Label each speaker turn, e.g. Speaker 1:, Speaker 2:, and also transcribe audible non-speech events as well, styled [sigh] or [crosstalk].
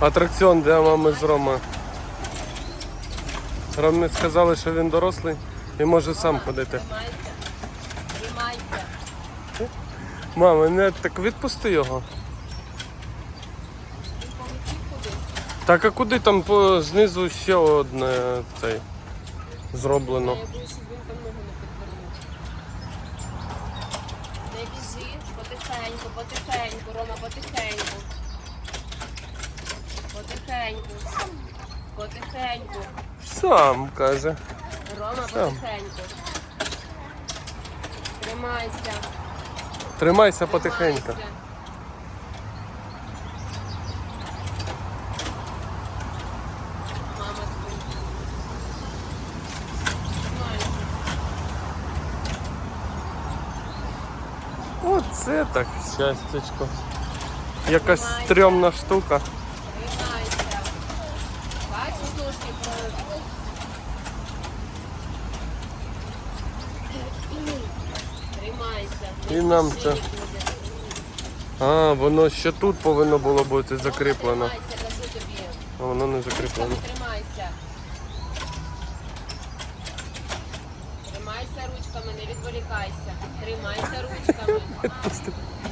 Speaker 1: Атракціон для мами з Рома. Ромі сказали, що він дорослий і може сам ходити. Мама, не так відпусти його. Так а куди там по знизу ще одне цей зроблено?
Speaker 2: Не біжи, потихеньку, потихеньку, Рома, потихеньку. Потихеньку. Потихеньку.
Speaker 1: Сам каже.
Speaker 2: Рома,
Speaker 1: Сам.
Speaker 2: потихеньку. Тримайся.
Speaker 1: Тримайся потихеньку.
Speaker 2: тримайся. Мама стоїть. Тримайся.
Speaker 1: Оце так щастячко. Якась стрьомна штука.
Speaker 2: Тримайся. Бачиш ножки про. Тримайся.
Speaker 1: І нам це. А, воно ще тут повинно було бути закріплено. А воно не закріплено.
Speaker 2: Тримайся. Тримайся ручками, не відволікайся. Тримайся ручками. [laughs]